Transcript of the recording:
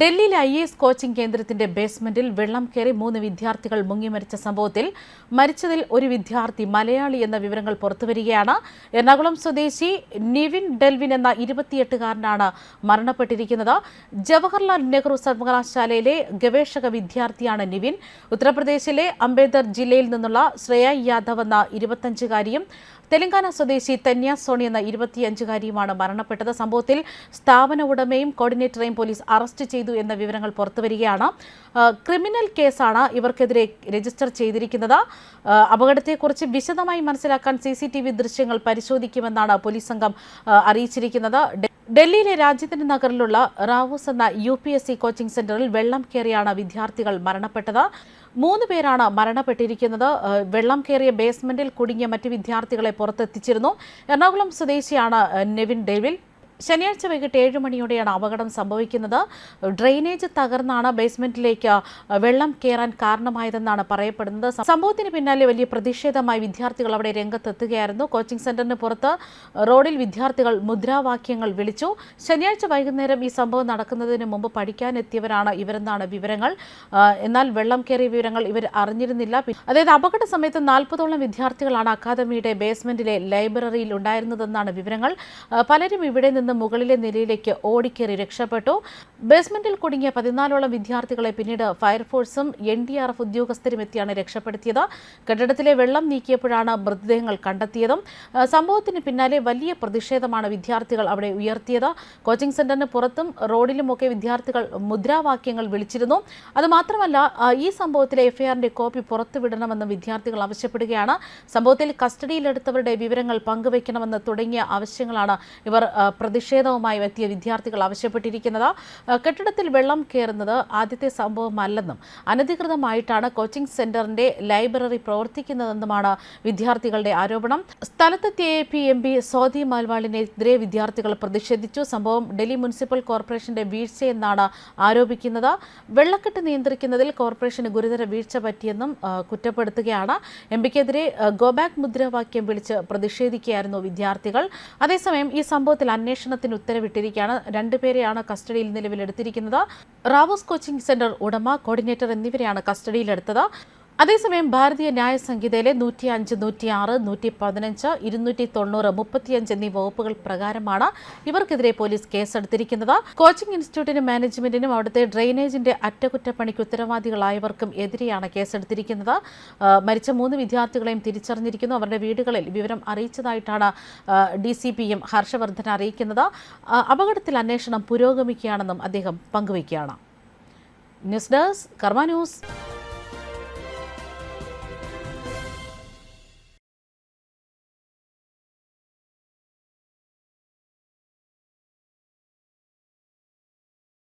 ഡൽഹിയിലെ I S coaching കേന്ദ്രത്തിന്റെ ബേസ്മെന്റിൽ വെള്ളം കയറി മൂന്ന് വിദ്യാർത്ഥികൾ മുങ്ങിമരിച്ച സംഭവത്തിൽ മരിച്ചതിൽ ഒരു വിദ്യാർത്ഥി മലയാളി എന്ന വിവരങ്ങൾ പുറത്തുവരികയാണ്. എറണാകുളം സ്വദേശി നിവിൻ ഡെൽവിൻ എന്ന ഇരുപത്തിയെട്ടുകാരനാണ് മരണപ്പെട്ടിരിക്കുന്നത്. ജവഹർലാൽ നെഹ്റു സർവകലാശാലയിലെ ഗവേഷക വിദ്യാർത്ഥിയാണ് നിവിൻ. ഉത്തർപ്രദേശിലെ അംബേദ്കർ ജില്ലയിൽ നിന്നുള്ള ശ്രേയ യാദവ് എന്ന ഇരുപത്തഞ്ചുകാരിയും തെലങ്കാന സ്വദേശി തന്യ സോണി എന്ന ഇരുപത്തിയഞ്ചുകാരിയുമാണ് മരണപ്പെട്ടത്. സംഭവത്തിൽ സ്ഥാപന ഉടമയും കോർഡിനേറ്ററെയും പോലീസ് അറസ്റ്റ് ചെയ്തു. എന്ന വിവരങ്ങൾ പുറത്തുവരികയാണ്. ക്രിമിനൽ കേസാണ് ഇവർക്കെതിരെ രജിസ്റ്റർ ചെയ്തിരിക്കുന്നത്. അപകടത്തെക്കുറിച്ച് വിശദമായി മനസ്സിലാക്കാൻ സി സി ടി വി ദൃശ്യങ്ങൾ പരിശോധിക്കുമെന്നാണ് പോലീസ് സംഘം അറിയിച്ചിരിക്കുന്നത്. ഡൽഹിയിലെ രാജ്യത്തിന് നഗറിലുള്ള റാവൂസ് എന്ന U P S C coaching സെന്ററിൽ വെള്ളം കയറിയാണ് വിദ്യാർത്ഥികൾ മരണപ്പെട്ടത്. മൂന്ന് പേരാണ് മരണപ്പെട്ടിരിക്കുന്നത്. വെള്ളം കയറിയ ബേസ്മെന്റിൽ കുടുങ്ങിയ മറ്റ് വിദ്യാർത്ഥികളെ പുറത്തെത്തിച്ചിരുന്നു. എറണാകുളം സ്വദേശിയാണ് നെവിൻ ഡേവിൽ. ശനിയാഴ്ച വൈകിട്ട് ഏഴ് മണിയോടെയാണ് അപകടം സംഭവിക്കുന്നത്. ഡ്രെയിനേജ് തകർന്നാണ് ബേസ്മെന്റിലേക്ക് വെള്ളം കയറാൻ കാരണമായതെന്നാണ് പറയപ്പെടുന്നത്. സംഭവത്തിന് പിന്നാലെ വലിയ പ്രതിഷേധമായി വിദ്യാർത്ഥികൾ അവിടെ രംഗത്തെത്തുകയായിരുന്നു. കോച്ചിംഗ് സെന്ററിന് പുറത്ത് റോഡിൽ വിദ്യാർത്ഥികൾ മുദ്രാവാക്യങ്ങൾ വിളിച്ചു. ശനിയാഴ്ച വൈകുന്നേരം ഈ സംഭവം നടക്കുന്നതിന് മുമ്പ് പഠിക്കാനെത്തിയവരാണ് ഇവരെന്നാണ് വിവരങ്ങൾ. എന്നാൽ വെള്ളം കയറിയ വിവരങ്ങൾ ഇവർ അറിഞ്ഞിരുന്നില്ല. അതായത് അപകട സമയത്ത് നാൽപ്പതോളം വിദ്യാർത്ഥികളാണ് അക്കാദമിയുടെ ബേസ്മെന്റിലെ ലൈബ്രറിയിൽ ഉണ്ടായിരുന്നതെന്നാണ് വിവരങ്ങൾ. പലരും ഇവിടെ നിന്ന് മുകളിലെ നിലയിലേക്ക് ഓടിക്കേറി രക്ഷപ്പെട്ടു. ബേസ്മെന്റിൽ കുടുങ്ങിയ പതിനാലോളം വിദ്യാർത്ഥികളെ പിന്നീട് ഫയർഫോഴ്സും എൻ ഡി ആർ എഫ് ഉദ്യോഗസ്ഥരും എത്തിയാണ് രക്ഷപ്പെടുത്തിയത്. കെട്ടിടത്തിലെ വെള്ളം നീക്കിയപ്പോഴാണ് മൃതദേഹങ്ങൾ കണ്ടെത്തിയതും. സംഭവത്തിന് പിന്നാലെ വലിയ പ്രതിഷേധമാണ് വിദ്യാർത്ഥികൾ അവിടെ ഉയർത്തിയത്. കോച്ചിംഗ് സെന്ററിന് പുറത്തും റോഡിലുമൊക്കെ വിദ്യാർത്ഥികൾ മുദ്രാവാക്യങ്ങൾ വിളിച്ചിരുന്നു. അതുമാത്രമല്ല ഈ സംഭവത്തിലെ എഫ്ഐആറിന്റെ കോപ്പി പുറത്തുവിടണമെന്ന് വിദ്യാർത്ഥികൾ ആവശ്യപ്പെടുകയാണ്. സംഭവത്തിൽ കസ്റ്റഡിയിലെടുത്തവരുടെ വിവരങ്ങൾ പങ്കുവയ്ക്കണമെന്ന് തുടങ്ങിയ ആവശ്യങ്ങളാണ് ഇവർ ആ, പ്രതിഷേധവുമായി എത്തിയ വിദ്യാർത്ഥികൾ ആവശ്യപ്പെട്ടിരിക്കുന്നത് കെട്ടിടത്തിൽ വെള്ളം കയറുന്നത് ആദ്യത്തെ സംഭവമല്ലെന്നും അനധികൃതമായിട്ടാണ് കോച്ചിംഗ് സെന്ററിന്റെ ലൈബ്രറി പ്രവർത്തിക്കുന്നതെന്നുമാണ് വിദ്യാർത്ഥികളുടെ ആരോപണം. സ്ഥലത്തെത്തിയ A P M P Swati മാൽവാളിനെതിരെ വിദ്യാർത്ഥികൾ പ്രതിഷേധിച്ചു. സംഭവം ഡൽഹി മുനിസിപ്പൽ കോർപ്പറേഷന്റെ വീഴ്ചയെന്നാണ് ആരോപിക്കുന്നത്. വെള്ളക്കെട്ട് നിയന്ത്രിക്കുന്നതിൽ കോർപ്പറേഷന് ഗുരുതര വീഴ്ച പറ്റിയെന്നും കുറ്റപ്പെടുത്തുകയാണ്. എം പിക്കെതിരെ ഗോബാക്ക് മുദ്രാവാക്യം വിളിച്ച് പ്രതിഷേധിക്കുകയായിരുന്നു വിദ്യാർത്ഥികൾ. അതേസമയം ഈ സംഭവത്തിൽ അന്വേഷണത്തിന് ഉത്തരവിട്ടിരിക്കുകയാണ്. രണ്ടുപേരെയാണ് കസ്റ്റഡിയിൽ നിലവിലെടുത്തിരിക്കുന്നത്. റാവോസ് കോച്ചിംഗ് സെന്റർ ഉടമ കോർഡിനേറ്റർ എന്നിവരെയാണ് കസ്റ്റഡിയിലെടുത്തത്. അതേസമയം ഭാരതീയ ന്യായ സംഹിതയിലെ നൂറ്റി അഞ്ച് നൂറ്റി ആറ് നൂറ്റി പതിനഞ്ച് ഇരുന്നൂറ്റി തൊണ്ണൂറ് മുപ്പത്തിയഞ്ച് എന്നീ വകുപ്പുകൾ പ്രകാരമാണ് ഇവർക്കെതിരെ പോലീസ് കേസെടുത്തിരിക്കുന്നത്. കോച്ചിംഗ് ഇൻസ്റ്റിറ്റ്യൂട്ടിനും മാനേജ്മെന്റിനും അവിടുത്തെ ഡ്രെയിനേജിന്റെ അറ്റകുറ്റപ്പണിക്ക് ഉത്തരവാദികളായവർക്കും എതിരെയാണ് കേസെടുത്തിരിക്കുന്നത്. മരിച്ച മൂന്ന് വിദ്യാർത്ഥികളെയും തിരിച്ചറിഞ്ഞിരിക്കുന്നു. അവരുടെ വീടുകളിൽ വിവരം അറിയിച്ചതായിട്ടാണ് ഡി സി പിയും ഹർഷവർദ്ധൻ അറിയിക്കുന്നത്. അപകടത്തിൽ അന്വേഷണം പുരോഗമിക്കുകയാണെന്നും അദ്ദേഹം പങ്കുവയ്ക്കുകയാണ്. News desk Karma news.